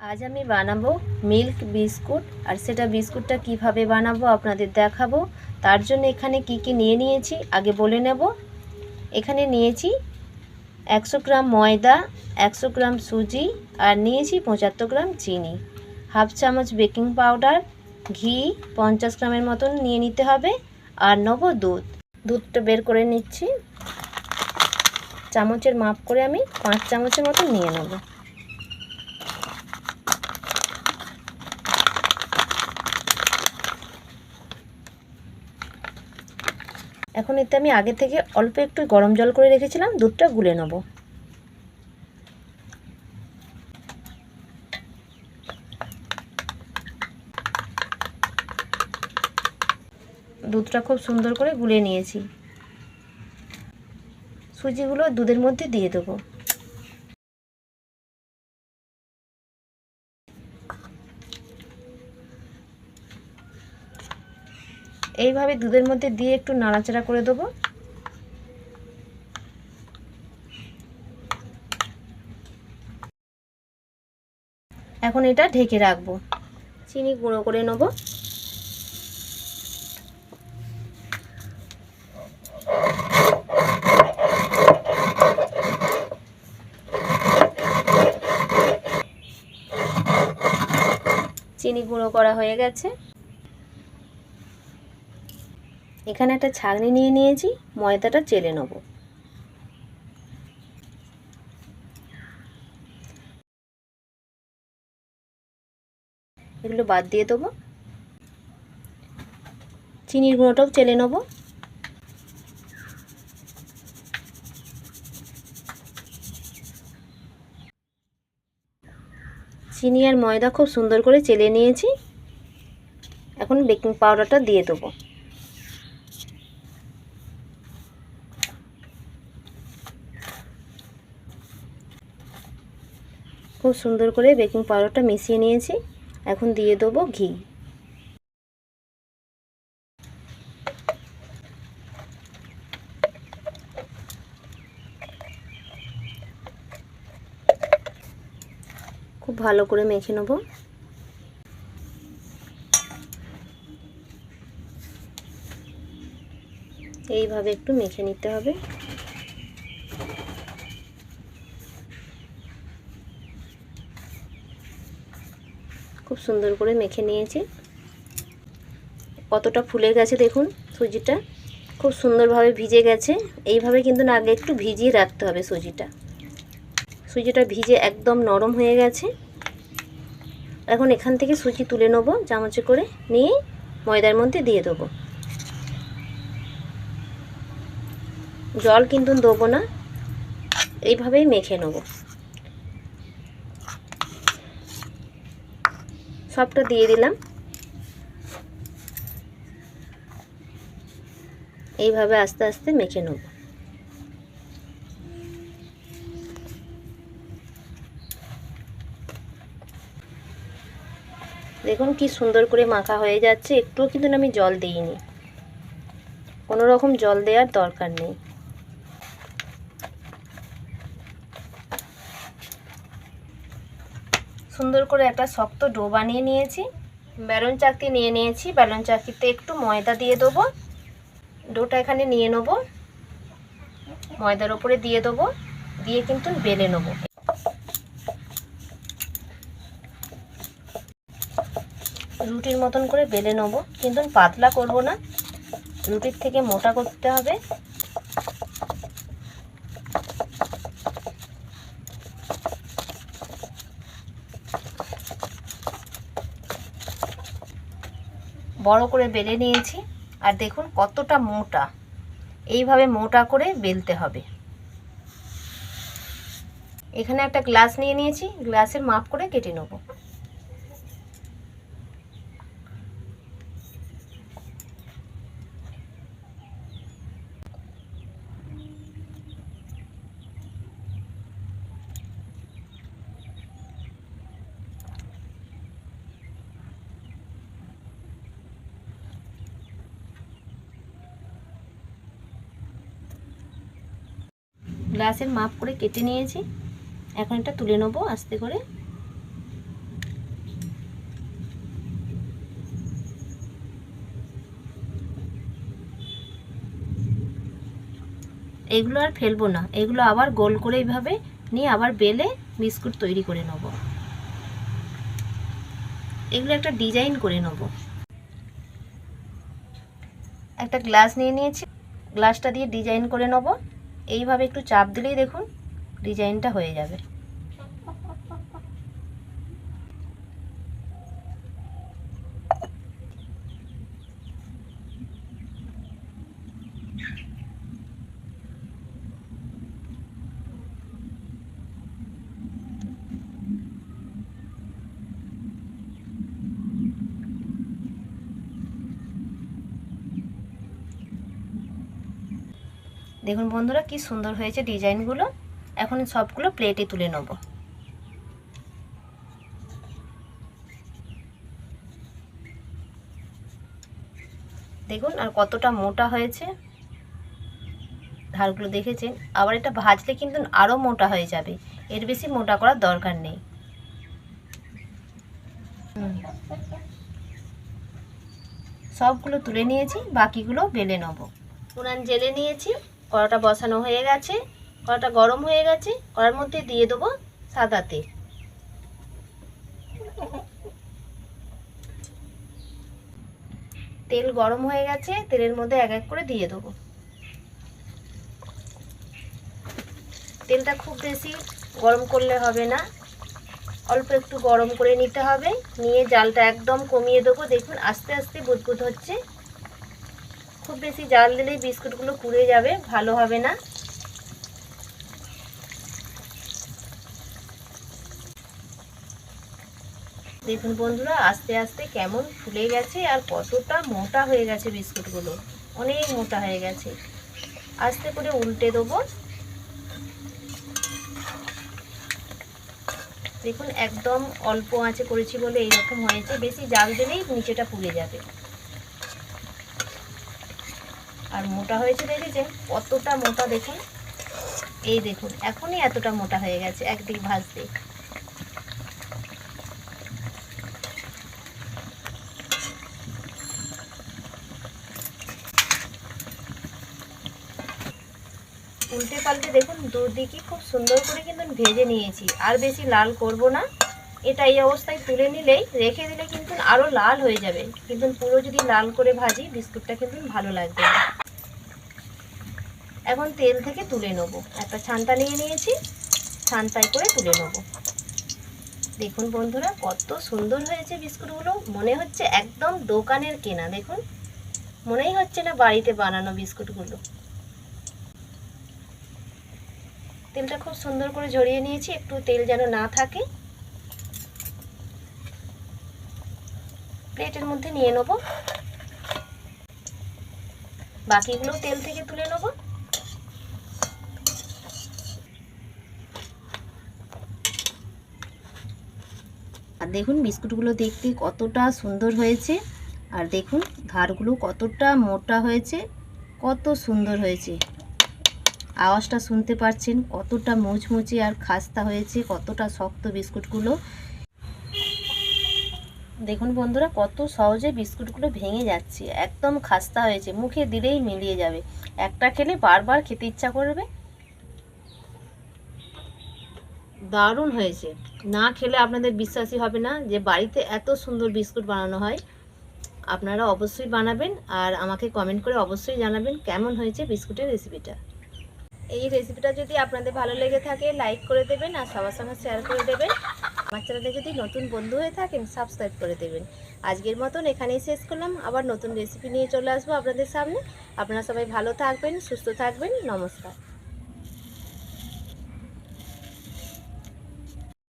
আজ আমি বানাবো মিল্ক বিস্কুট। আর সেটা বিস্কুটটা কীভাবে বানাবো আপনাদের দেখাবো। তার জন্য এখানে কি কি নিয়ে নিয়েছি আগে বলে নেব। এখানে নিয়েছি একশো গ্রাম ময়দা, একশো গ্রাম সুজি আর নিয়েছি পঁচাত্তর গ্রাম চিনি। হাফ চামচ বেকিং পাউডার, ঘি পঞ্চাশ গ্রামের মতন নিয়ে নিতে হবে আর নেব দুধ। দুধটা বের করে নিচ্ছি। চামচের মাপ করে আমি পাঁচ চামচের মতো নিয়ে নেব। এখন এতে আমি আগে থেকে অল্প একটু গরম জল করে রেখেছিলাম, দুধটা গুলে নেব। দুধটা খুব সুন্দর করে গুলে নিয়েছি। সুজিগুলো দুধের মধ্যে দিয়ে দেবো। এইভাবে দুধের মধ্যে দিয়ে একটু নাড়াচাড়া করে দেবো। এখন এটা ঢেকে রাখব। চিনি গুঁড়ো করে নেব। চিনি গুঁড়ো করা হয়ে গেছে। এখানে একটা ছাগনি নিয়ে নিয়েছি, ময়দাটা চেলে নেব। এগুলো বাদ দিয়ে দেবো। চিনির গুঁড়োটাও চেলে নেব। চিনি আর ময়দা খুব সুন্দর করে চেলে নিয়েছি। এখন বেকিং পাউডারটা দিয়ে দেবো। খুব সুন্দর করে বেকিং পাউডারটা মিশিয়ে নিয়েছি। এখন দিয়ে দেবো ঘি। খুব ভালো করে মেখে নেব। এইভাবে একটু মেখে নিতে হবে। সুন্দর করে মেখে নিয়েছি। কতটা ফুলে গেছে দেখুন সুজিটা। খুব সুন্দরভাবে ভিজে গেছে। এইভাবে কিন্তু না আগে একটু ভিজিয়ে রাখতে হবে সুজিটা। সুজিটা ভিজে একদম নরম হয়ে গেছে। এখন এখান থেকে সুজি তুলে নেব, চামচে করে নিয়ে ময়দার মধ্যে দিয়ে দেবো। জল কিন্তু দেবো না। এইভাবেই মেখে নেব। সবটা দিয়ে দিলাম। এইভাবে আস্তে আস্তে মেখে নেব। দেখুন কি সুন্দর করে মাখা হয়ে যাচ্ছে। একটুও কিন্তু আমি জল দিইনি। কোনো রকম জল দেওয়ার দরকার নেই। সুন্দর করে একটা শক্ত ডো বানিয়ে নিয়েছি। ব্যালন চাকতি নিয়ে নিয়েছি। ব্যালন চাকতিতে একটু ময়দা দিয়ে দেবো। ডোটা এখানে নিয়ে নেব। ময়দার ওপরে দিয়ে দেবো। দিয়ে কিন্তু বেলে নেব। রুটির মতন করে বেলে নেব। কিন্তু পাতলা করব না। রুটির থেকে মোটা করতে হবে। বড় করে বেলে নিয়েছি। আর দেখুন কতটা মোটা। এইভাবে মোটা করে বেলতে হবে। এখানে একটা গ্লাস নিয়ে নিয়েছি। গ্লাসের মাপ করে কেটে নেব। গ্লাসের মাপ করে কেটে নিয়েছি। এখন এটা তুলে নেব আস্তে করে। এগুলো আর ফেলব না। এগুলো আবার গোল করে এইভাবে নিয়ে আবার বেলে বিস্কুট তৈরি করে নেব। এগুলো একটা ডিজাইন করে নেব। একটা গ্লাস নিয়ে নিয়েছি। গ্লাসটা দিয়ে ডিজাইন করে নেব। এইভাবে একটু চাপ দিলেই দেখুন ডিজাইনটা হয়ে যাবে। দেখুন বন্ধুরা, কি সুন্দর হয়েছে ডিজাইনগুলো। এখন সবগুলো প্লেটে তুলে নেব। দেখুন, আর কতটা মোটা হয়েছে। ধারগুলো দেখেছেন? আবার এটা ভাজলে কিন্তু আরও মোটা হয়ে যাবে। এর বেশি মোটা করার দরকার নেই। সবগুলো তুলে নিয়েছি, বাকিগুলো বেলে নেব। উনান জেলে নিয়েছি। কড়াটা বসানো হয়ে গেছে। কড়াটা গরম হয়ে গেছে। কড়ার মধ্যে দিয়ে দেবো সাদা তেল। তেল গরম হয়ে গেছে। তেলের মধ্যে এক এক করে দিয়ে দেবো। তেলটা খুব বেশি গরম করলে হবে না। অল্প একটু গরম করে নিতে হবে। নিয়ে জালটা একদম কমিয়ে দেবো। দেখুন, আস্তে আস্তে বুদবুদ হচ্ছে। খুব বেশি জাল দিলেই বিস্কুটগুলো পুড়ে যাবে, ভালো হবে না। দেখুন বন্ধুরা, আস্তে আস্তে কেমন ফুলে গেছে আর কতটা মোটা হয়ে গেছে বিস্কুটগুলো। অনেক মোটা হয়ে গেছে। আস্তে করে উল্টে দেবো। দেখুন, একদম অল্প আঁচে করেছি বলে এইরকম হয়েছে। বেশি জাল দিলেই নিচেটা পুড়ে যাবে। আর মোটা হয়েছে দেখেছেন কতটা মোটা দেখুন। এই দেখুন, এখনই এতটা মোটা হয়ে গেছে, একদিক ভাজতে উল্টে পাল্টে দেখুন দুদিকে খুব সুন্দর করে কিন্তু ভেজে নিয়েছি। আর বেশি লাল করব না। এটা এই অবস্থায় তুলে নিলেই, রেখে দিলে কিন্তু আরও লাল হয়ে যাবে। কিন্তু পুরো যদি লাল করে ভাজি, বিস্কুটটা কিন্তু ভালো লাগবে এখন তেল থেকে তুলে নেব। একটা ছান্তা নিয়ে নিয়েছি ছান্তায় করে তুলে নেব। দেখুন বন্ধুরা, কত সুন্দর হয়েছে বিস্কুটগুলো। মনে হচ্ছে একদম দোকানের কেনা, দেখুন। মনেই হচ্ছে না বাড়িতে বানানো বিস্কুটগুলো। তেলটা খুব সুন্দর করে ঝরিয়ে নিয়েছি, একটু তেল যেন না থাকে। প্লেটের মধ্যে নিয়ে নেব। বাকিগুলো তেল থেকে তুলে নেব। আর দেখুন বিস্কুটগুলো দেখতে কতটা সুন্দর হয়েছে। আর দেখুন ধারগুলো কতটা মোটা হয়েছে, কত সুন্দর হয়েছে। আওয়াজটা শুনতে পাচ্ছেন কতটা মুচমুচে আর খাস্তা হয়েছে, কতটা শক্ত বিস্কুটগুলো। দেখুন বন্ধুরা কত সহজে বিস্কুটগুলো ভেঙে যাচ্ছে, একদম খাস্তা হয়েছে, মুখে দিলেই মিলিয়ে যাবে। একটা খেলে বারবার খেতে ইচ্ছা করবে দারুণ হয়েছে। না খেলে আপনাদের বিশ্বাসই হবে না যে বাড়িতে এত সুন্দর বিস্কুট বানানো হয়। আপনারা অবশ্যই বানাবেন আর আমাকে কমেন্ট করে অবশ্যই জানাবেন কেমন হয়েছে বিস্কুটের রেসিপিটা এই রেসিপিটা যদি আপনাদের ভালো লেগে থাকে লাইক করে দেবেন আর সবার সঙ্গে শেয়ার করে দেবেন। আমার চ্যানেলে যদি নতুন বন্ধু হয়ে থাকেন সাবস্ক্রাইব করে দেবেন। আজকের মতন এখানেই শেষ করলাম। আবার নতুন রেসিপি নিয়ে চলে আসব আপনাদের সামনে। আপনারা সবাই ভালো থাকবেন, সুস্থ থাকবেন। নমস্কার।